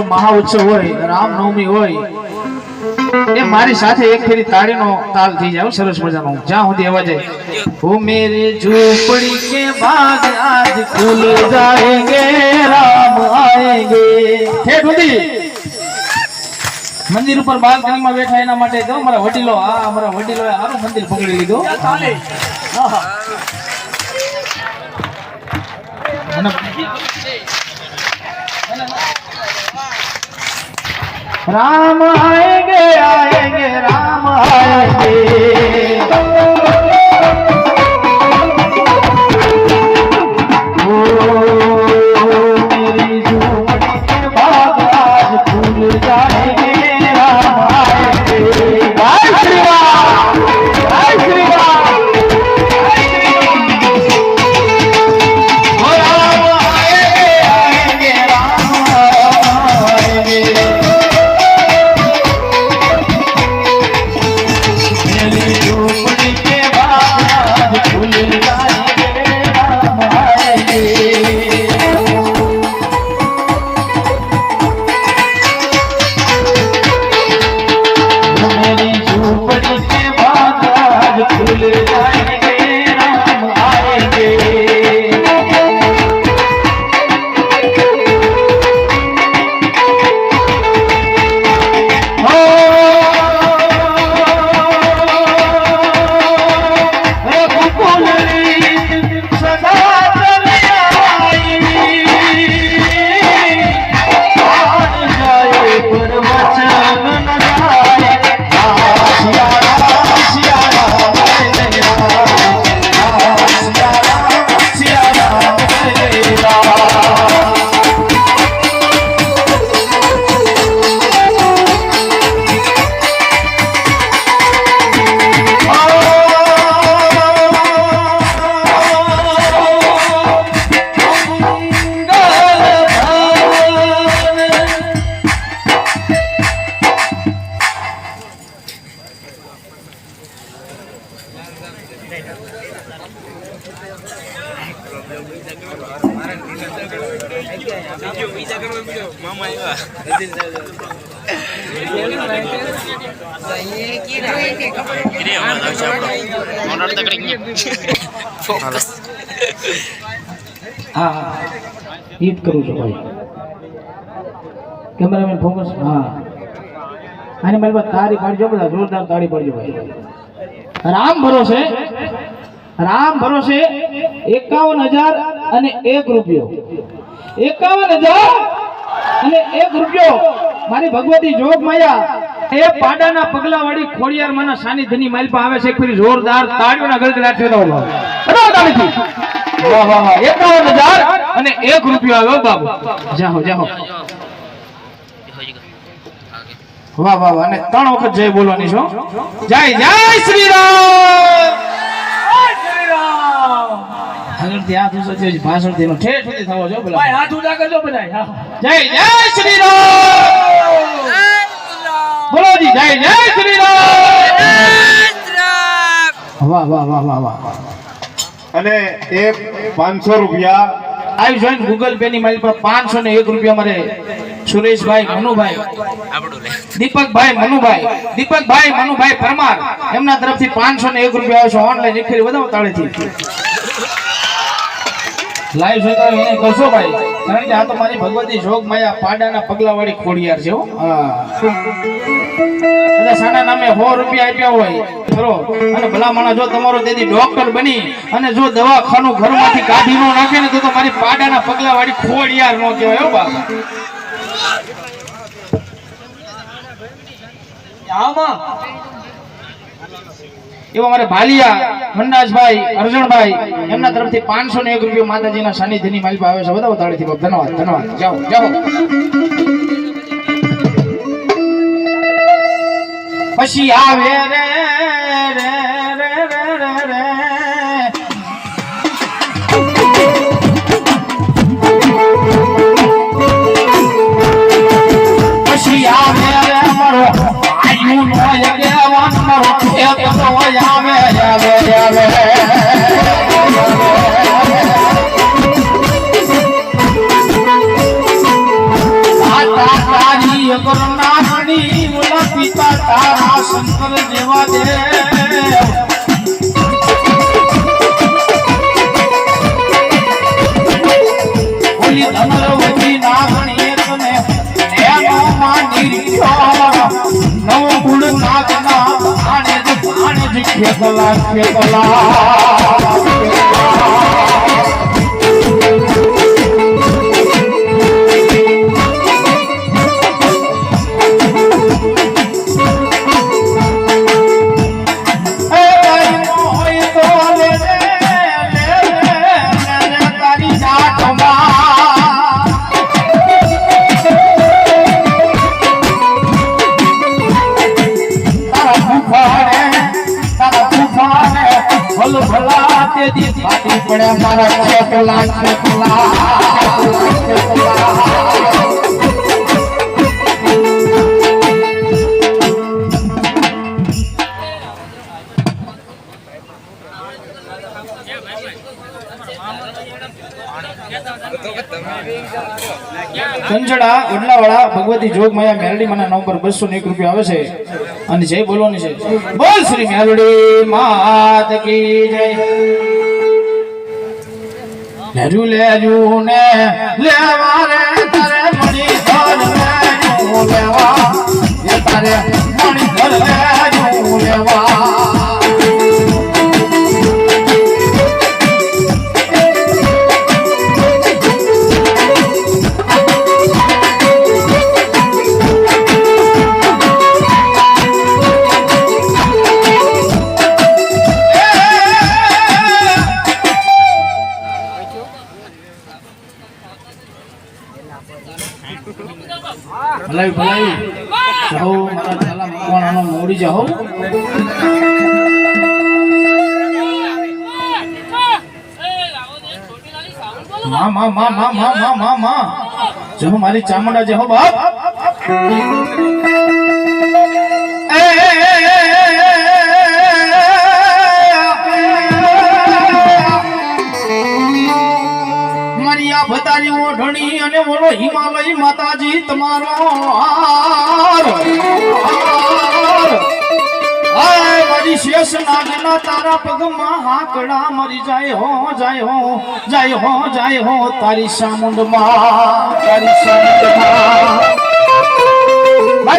મહાઉત્સવ હોય, રામનવમી હોય, એ મારી સાથે એક ફેરી તાળીનો તાલ થઈ જાય. સરસ મજાનો. જ્યાં સુધી અવાજ જાય ઓ મેરે ઝૂંપડી કે બાગ આજ ખુલ જાએંગે રામ આએંગે હે સુધી મંદિર ઉપર બાલ્કનીમાં બેઠા એના માટે જો, મારા વડીલો, આ અમારા વડીલો સારું મંદિર પકડી લીધું. આહા. અને राम आएंगे आएंगे राम आएंगे હા હા. હિટ કરું છું, ભાઈ. કેમેરામેન ફોકસ, હા. અને મારી પાસે તાળી પાડજો, બધા જોરદાર તાળી પાડજો, ભાઈ. રામ ભરોસે રામ ભરોસે એકાવન હજાર અને એક રૂપિયો. એકાવન હજાર અને એક રૂપિયો. મારી ભગવતી જોગ માયા એ પાડાના પગલા વાળી ખોડિયાર માના સાનિધ્યની માઇલ પર આવે છે ફરી જોરદાર તાળીઓના ગડગડાટ થયો વાહ વાહ વાહ એકાવન હજાર અને એક રૂપિયો આવ્યો બાબુ. જાહો જાહો વાહ વાહ વાહ. અને ત્રણ વખત જય બોલવાની છો. જય જય શ્રી રામ જય શ્રી રામ આગળથી હાથ ઊંચો છે, ભાષણથી એનો ઠેઠ સુધી થવો જો પેલા હાથ ઊંચા કરજો બધા જય જય શ્રી રામ જય શ્રી રામ વાહ વાહ વાહ વાહ વાહ. અને એ પાંચસો રૂપિયા. આવી જોઈને ગૂગલ પે ની મારી પર પાંચસો ને એક રૂપિયા મારે સુરેશભાઈ મનુભાઈ. દીપકભાઈ મનુભાઈ. દીપકભાઈ મનુભાઈ પરમાર. એમના તરફથી પાંચસો ને એક રૂપિયા આવશે ઓનલાઈન એક ફેરી વધાવો તાળેથી. લાઈવ જોતા હોય એને કરશો ભાઈ. કારણ કે આ તો મારી ભગવતી જોગ માયા પાડાના પગલાવાળી ખોડિયાર છે હો. હા. કદાચ આના નામે સો રૂપિયા આપ્યા હોય. ખરો અને ભલા જો તમારો તેથી ડોક્ટર બની, અને જો દવાખાનું ઘરમાંથી કાઢી નો નાખે ને તો તો મારી પાડાના પગલા વાળી ખોડિયાર નો કહેવાય બાપા. આમાં એવા મારે ભાલિયા મંડાજભાઈ અર્જણભાઈ, એમના તરફથી પાંચસો એક રૂપિયા માતાજીના સાનિધ્યની માલિક આવે છે. બધા બાપ. ધન્યવાદ ધન્યવાદ. જાઓ જાઓ. પછી આવે રે રે રે રે રે રે. પછી આવે રે મારો આયુ નો યગેવાન મારો એક તો આવે આવે આવે. તારા શંકર જેવા દેવ ખેતલા ધમરવતી પડ્યા મારા ખેતલા ખેતલા. કંજડા, ઉડલાવાળા, ભગવતી જોગ માયા મેલડી મને નંબર બસો ને એક રૂપિયા આવે છે અને જય બોલવાની છે, બોલ શ્રી મેલડી, માત કી જય લેજુ લેજુ ને લેવા. લેવા તારે લેવા. મોડી જાઓ માં માં માં માં માં માં માં માં. જાઓ મારી ચામુંડા જાઓ બાપ. એ, એ, એ, મારી આ ભતારી ઓઢણી અને ઓલો હિમાલય માતાજી તમારો આય, મારી શેષ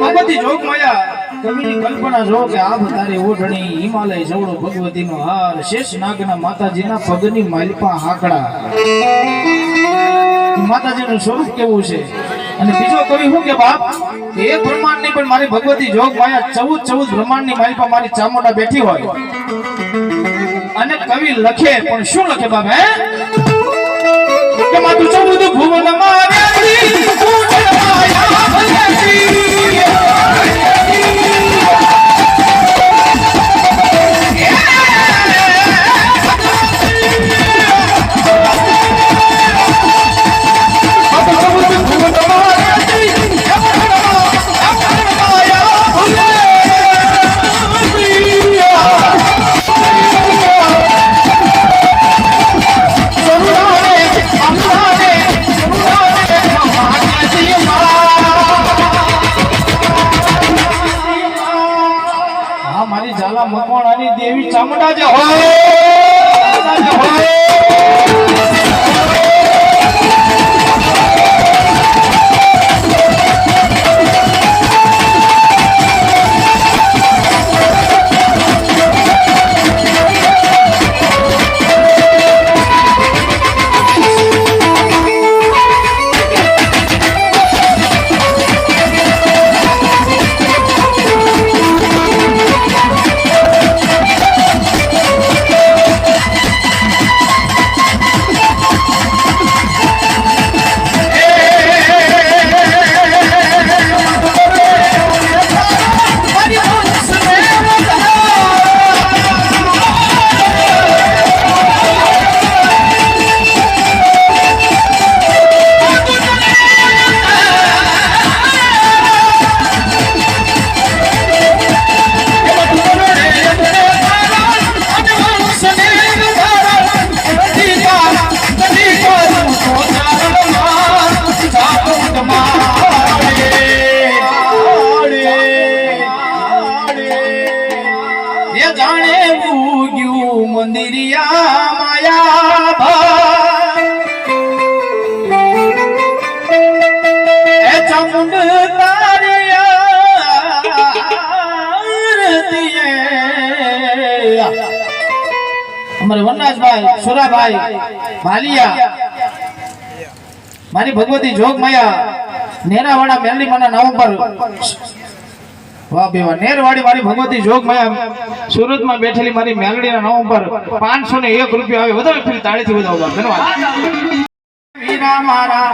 ભગવતી જોગ માયા, કવિની કલ્પના જો કે આ તારી ઓઢણી હાર, શેષ નાગના માતાજીના પગની માલપા હાકડા. માતાજીનું સ્વરૂપ કેવું છે? અને બીજો કવિ શું કે, બાપ, એ બ્રહ્માંડની પણ મારી ભગવતી જોગ માયા ચૌદ ચૌદ બ્રહ્માંડની માલપા મારી ચામોડા બેઠી હોય. અને કવિ લખે, પણ શું લખે, બાપ, હે? કે માતું ચૌદ ભુવન મારે મારી ઝાલા મકવાણાની દેવી ચામુંડા જે હોય. અમારે વનરાજભાઈ સુરાભાઈ ભાલિયા મારી ભગવતી જોગમાયા નેરાવાડા મેરડી માના નામ પર વાહ બેવા નેરવાડી મારી ભગવતી સુરતમાં બેઠેલી મારી મેલડીના નામ પર પાંચસો ને એક રૂપિયા આવે. વધારે ફરી તાળીથી વધાવો ધન્યવાદ. વીરા મારા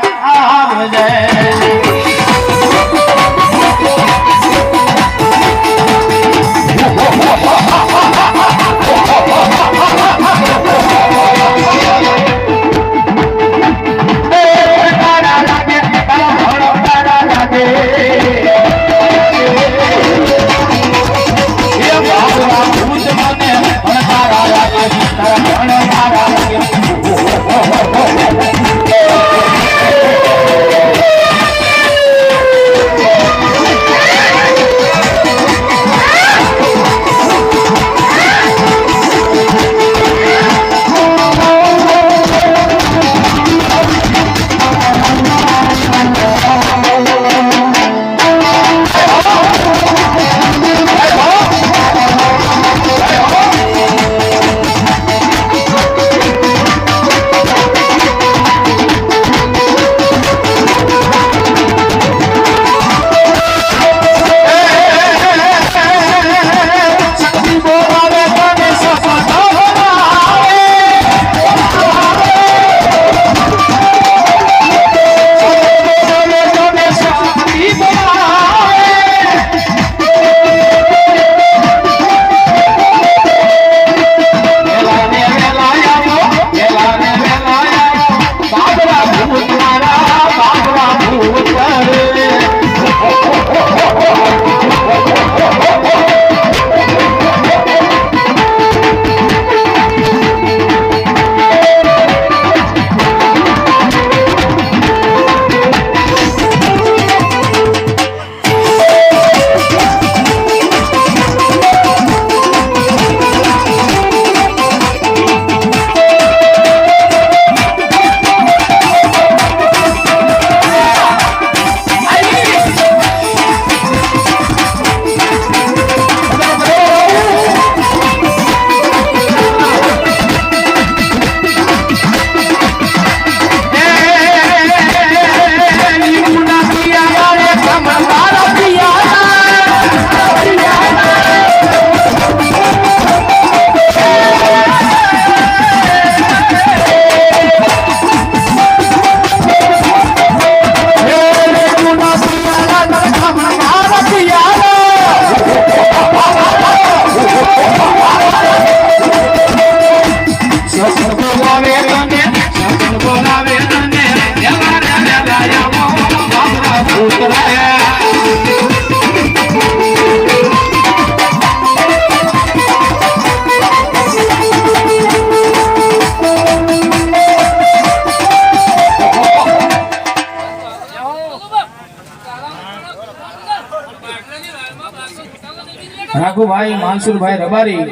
રાઘુભાઈ માનસુરભાઈ રબારી,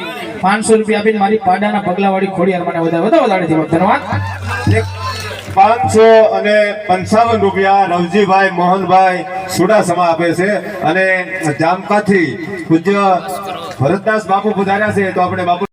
પાંચસો રૂપિયા આપીને મારી પાડાના પગલાવાળી ખોડિયાર મને વધારે વધારે વધારે ધન્યવાદ. પાંચસો અને પંચાવન રૂપિયા રવજીભાઈ મોહનભાઈ સુડાસમા આપે છે અને જામકાથી પૂજ્ય ભરતદાસ બાપુ પધાર્યા છે, તો આપણે બાપુ